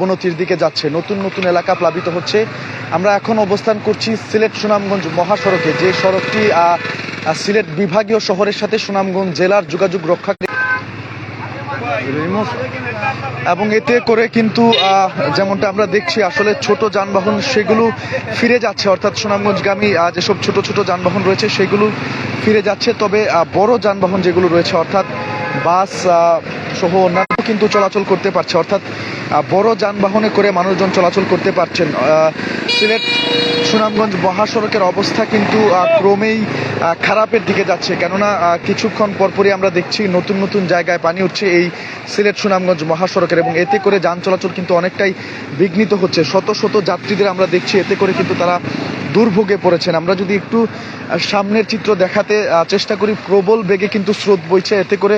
অবনতির দিকে যাচ্ছে। নতুন নতুন এলাকা প্লাবিত হচ্ছে। আমরা এখন অবস্থান করছি সিলেট সুনামগঞ্জ মহাসড়কে। যে সড়কটি সিলেট বিভাগীয় শহরের সাথে সুনামগঞ্জ জেলার যোগাযোগ রক্ষা এবং এতে করে কিন্তু যেমনটা আমরা দেখছি, আসলে ছোট যানবাহন সেগুলো ফিরে যাচ্ছে। অর্থাৎ সুনামগঞ্জগামী যেসব ছোট ছোট যানবাহন রয়েছে, সেগুলো ফিরে যাচ্ছে। তবে বড় যানবাহন যেগুলো রয়েছে, অর্থাৎ বাস সহ অন্যান্য কিন্তু চলাচল করতে পারছে। অর্থাৎ বড় যানবাহনে করে মানুষজন চলাচল করতে পারছেন। সিলেট সুনামগঞ্জ মহাসড়কের অবস্থা কিন্তু ক্রমেই খারাপের দিকে যাচ্ছে। কেননা কিছুক্ষণ পরপরই আমরা দেখছি নতুন নতুন জায়গায় পানি উঠছে এই সিলেট সুনামগঞ্জ মহাসড়কের এবং এতে করে যান চলাচল কিন্তু অনেকটাই বিঘ্নিত হচ্ছে। শত শত যাত্রীদের আমরা দেখছি, এতে করে কিন্তু তারা দুর্ভোগে পড়েছেন। আমরা যদি একটু সামনের চিত্র দেখাতে চেষ্টা করি, প্রবল বেগে কিন্তু স্রোত বইছে। এতে করে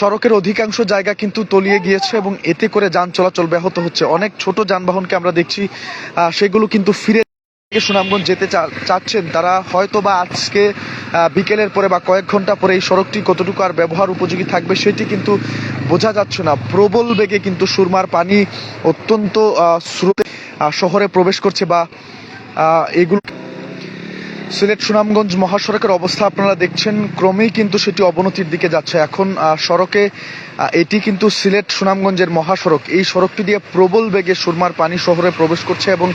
সড়কের অধিকাংশ জায়গা কিন্তু তলিয়ে গিয়েছে এবং এতে করে যান চলাচল ব্যাহত হচ্ছে। অনেক ছোট যানবাহনকে আমরা দেখছি সেগুলো কিন্তু ফিরে সুনামগঞ্জ যেতে চাচ্ছেন। তারা হয়তো বা আজকে বিকেলের পরে বা কয়েক ঘণ্টা পরে এই সড়কটি কতটুকু আর ব্যবহার উপযোগী থাকবে সেটি কিন্তু বোঝা যাচ্ছে না। প্রবল বেগে কিন্তু সুরমার পানি অত্যন্ত স্রোতে শহরে প্রবেশ করছে বা এগুলো সিলেট সুনামগঞ্জ মহাসড়কের অবস্থা আপনারা দেখছেন, ক্রমেই কিন্তু সেটি অবনতির দিকে যাচ্ছে। এখন সড়কে এটি কিন্তু সিলেট সুনামগঞ্জের মহাসড়ক। এই সড়কটি দিয়ে প্রবল বেগে সুরমার পানি শহরে প্রবেশ করছে এবং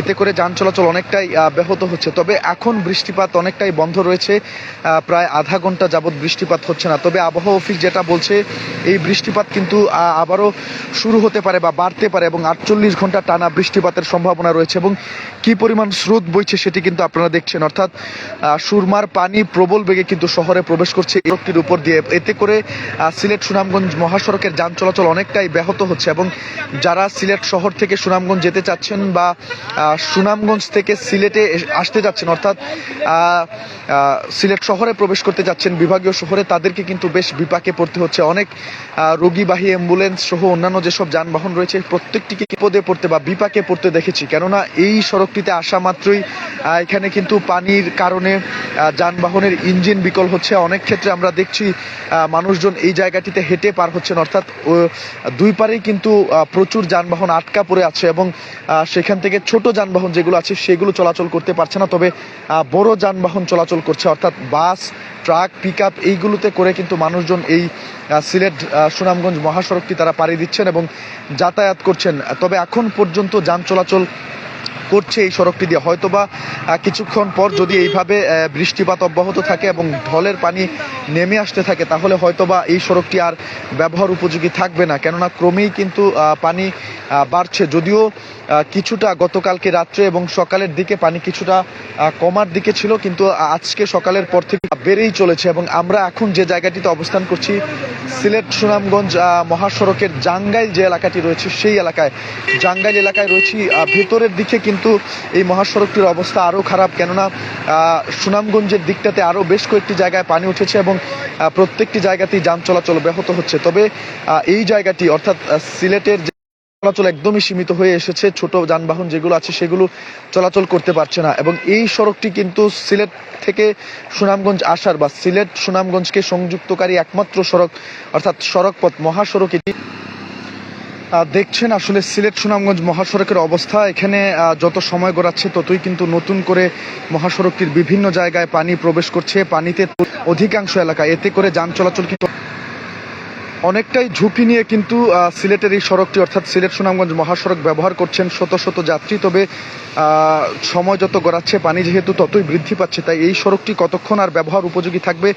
এতে করে যান চলাচল অনেকটাই ব্যাহত হচ্ছে। তবে এখন বৃষ্টিপাত অনেকটাই বন্ধ রয়েছে প্রায় আধা ঘণ্টা যাবৎ বৃষ্টিপাত হচ্ছে না। তবে আবহাওয়া অফিস যেটা বলছে, এই বৃষ্টিপাত কিন্তু আবারও শুরু হতে পারে বা বাড়তে পারে এবং আটচল্লিশ ঘণ্টা টানা বৃষ্টিপাতের সম্ভাবনা রয়েছে এবং কি পরিমাণ স্রোত বইছে সেটি কিন্তু আপনারা দেখছেন। অর্থাৎ সুরমার পানি প্রবল বেগে কিন্তু শহরে প্রবেশ করছে। রোগটির উপর দিয়ে এতে করে সিলেট সুনামগঞ্জ মহাসড়কের যান চলাচল অনেকটাই ব্যাহত হচ্ছে এবং যারা সিলেট শহর থেকে সুনামগঞ্জ যেতে চাচ্ছেন বা সুনামগঞ্জ থেকে সিলেটে আসতে যাচ্ছেন, অর্থাৎ সিলেট শহরে প্রবেশ করতে যাচ্ছেন বিভাগীয় শহরে, তাদেরকে কিন্তু বেশ বিপাকে পড়তে হচ্ছে। অনেক রোগীবাহী অ্যাম্বুলেন্স সহ অন্যান্য যেসব যানবাহন রয়েছে, প্রত্যেকটিকে বিপদে পড়তে বা বিপাকে পড়তে দেখেছি। কেননা, এই সড়কটিতে আসা মাত্রই এখানে কিন্তু পানির কারণে যানবাহনের ইঞ্জিন বিকল হচ্ছে। অনেক ক্ষেত্রে আমরা দেখছি মানুষজন এই জায়গাটিতে হেঁটে পার হচ্ছেন। অর্থাৎ দুই পারেই কিন্তু প্রচুর যানবাহন আটকা পড়ে আছে এবং সেখান থেকে ছোট যানবাহন যেগুলো আছে, সেগুলো চলাচল করতে পারছে না। তবে বড় যানবাহন চলাচল করছে, অর্থাৎ বাস, ট্রাক পিক আপ এইগুলোতে করে কিন্তু মানুষজন এই সিলেট সুনামগঞ্জ মহাসড়কটি তারা পাড়ি দিচ্ছেন এবং যাতায়াত করছেন। তবে এখন পর্যন্ত যান চলাচল করছে এই সড়কটি দিয়ে। হয়তোবা কিছুক্ষণ পর যদি এইভাবে বৃষ্টিপাত অব্যাহত থাকে এবং ঢলের পানি নেমে আসতে থাকে, তাহলে হয়তোবা এই সড়কটি আর ব্যবহার উপযোগী থাকবে না। কেননা, ক্রমেই কিন্তু পানি বাড়ছে। যদিও কিছুটা গতকালকে রাত্রে এবং সকালের দিকে পানি কিছুটা কমার দিকে ছিল, কিন্তু আজকে সকালের পর থেকে বেড়েই চলেছে এবং আমরা এখন যে জায়গাটিতে অবস্থান করছি, সিলেট সুনামগঞ্জ মহাসড়কের জাঙ্গাইল যে এলাকাটি রয়েছে, সেই এলাকায়। জাঙ্গাইল এলাকায় রয়েছি। ভেতরের দিকে কিন্তু এই মহাসড়কটির অবস্থা আরও খারাপ, কেননা সুনামগঞ্জের দিকটাতে আরও বেশ কয়েকটি জায়গায় পানি উঠেছে এবং প্রত্যেকটি জায়গাতেই যান চলাচল ব্যাহত হচ্ছে। তবে এই জায়গাটি, অর্থাৎ সিলেটের চলাচল একদমই সীমিত হয়ে এসেছে। ছোট যানবাহন যেগুলো আছে সেগুলো চলাচল করতে পারছে না। এবং এই সড়কটি কিন্তু সিলেট থেকে সুনামগঞ্জ আসার বা সিলেট সুনামগঞ্জকে সংযুক্তকারী একমাত্র সড়ক, অর্থাৎ সড়ক পথ মহাসড়ক এটি। দেখছেন আসলে সিলেট সুনামগঞ্জ মহাসড়কের অবস্থা। এখানে যত সময় গড়াচ্ছে ততই কিন্তু নতুন করে মহাসড়কটির বিভিন্ন জায়গায় পানি প্রবেশ করছে। পানিতে অধিকাংশ এলাকায় এতে করে যান চলাচল কিন্তু অনেকটাই ঝুঁকি নিয়ে কিন্তু সিলেটের এই সড়কটি, অর্থাৎ সিলেট সুনামগঞ্জ মহাসড়ক ব্যবহার করছেন শত শত যাত্রী। তবে সময় যত গড়াচ্ছে, পানি যেহেতু ততই বৃদ্ধি পাচ্ছে, তাই এই সড়কটি কতক্ষণ আর ব্যবহার উপযোগী থাকবে